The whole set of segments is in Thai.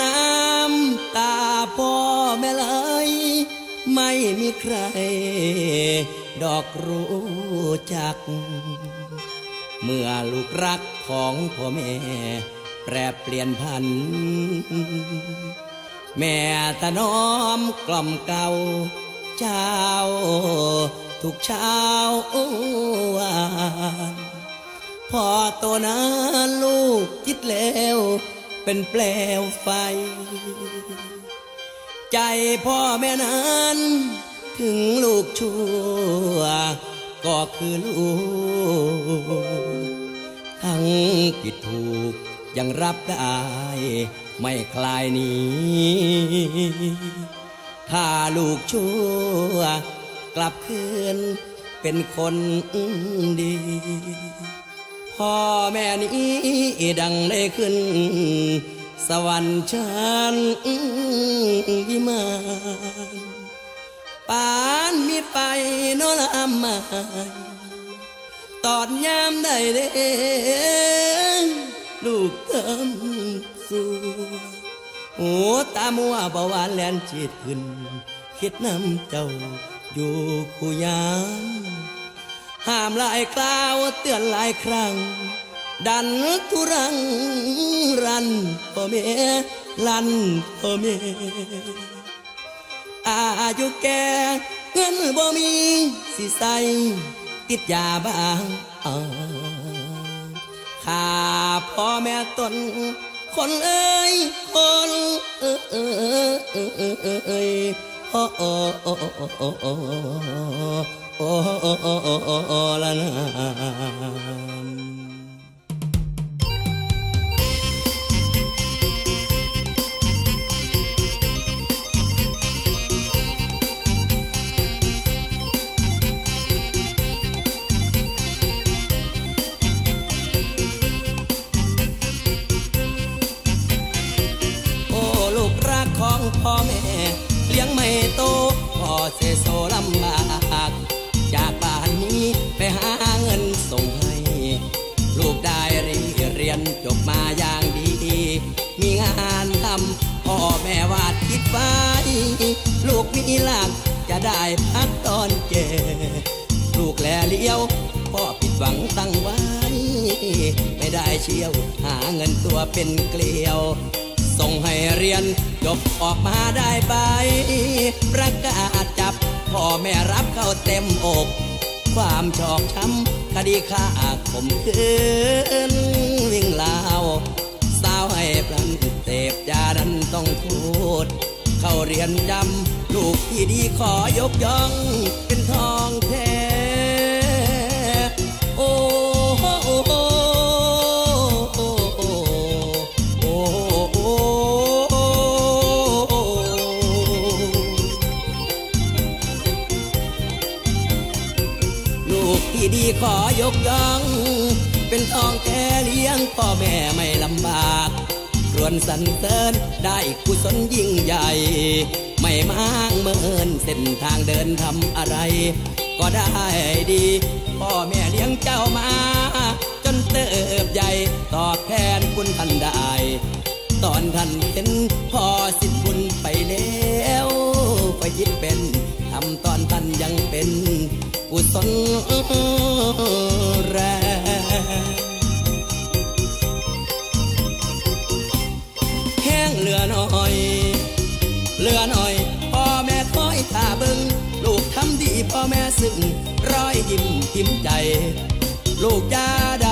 น้ำตาพ่อแม่เลยไม่มีใคร ดอกรู้จัก เมื่อลูกรักของพ่อแม่ แปรเปลี่ยนพัน แม่ตะน้อมกล่อมเก่า เจ้า ทุกเช้าวานพอตัวนั้นลูกคิดแล้ว เป็นแปลวไฟ ใจพ่อแม่นั้น ถึงลูกชั่ว ก็คือลูก ทั้งผิดถูกยังรับได้ ไม่คลายหนีถ้าลูกชั่ว กลับคืนเป็นคนดี พ่อแม่นี้ดังได้ขึ้น สวรรค์ชั้นวิมานปานมีไปโนลามายตอดยามใดเด้ลูกเติมสู่โอ้ตามัวเบาหวานแลนจิตขึ้น คิดนำเจ้าอยู่คู่ยาม ห้ามหลายคราวเตือนหลายครั้ง ดันทุรังรันพ่อแม่ลันพ่อแม่อายุแกเงินบ่มีสิใส่ติดยาบ้างข้าพ่อแม่ตน คนเอ้ยคนเอ้ยเอ้ยเอ้ยเอ้ยเอ้ย โอ้โอ้โอ้โอโอโอละนามของพ่อแม่ เลี้ยงไม่โตพ่อเสียส บมาอย่างดี มีงานทำพ่อแม่วาดคิดไว้ลูกมีหลักจะได้พักตอนแก่ลูกแลเลี้ยวพ่อผิดหวังตั้งไว้ ไม่ได้เชี่ยว หาเงินตัวเป็นเกลียว ส่งให้เรียนจบออกมาได้ใบประกาศจับพ่อแม่รับเข้าเต็มอก ความชอกช้ำคดีฆ่าข่มขืน เข้าเรียนจำลูกที่ดีขอยกย่อง เป็นทองแท้ โอ้โอ้โอ้โอ้โอ้โอ้ลูกที่ดีขอยกย่อง เป็นทองแท้เลี้ยงพ่อแม่ไม่ลำบาก รวนสรรเสริญได้กุศลยิ่งใหญ่ ไม่มางเมินเส้นทางเดินทำอะไร ก็ได้ดี พ่อแม่เลี้ยงเจ้ามา จนเติบใหญ่ตอบแทนคุณท่านได้ ตอนท่านเห็นพ่อสิ้นบุญไปแล้วก็ยิดเป็นทำตอนท่านยังเป็นกุศลแรง ซึ่งร้อยยิ้มหิมใจ ลูกยาใด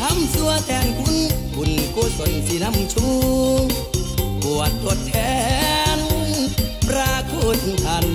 ทำสัวแทนคุณคุณกุศลสินำชูปวดทดแทนพระคุณท่าน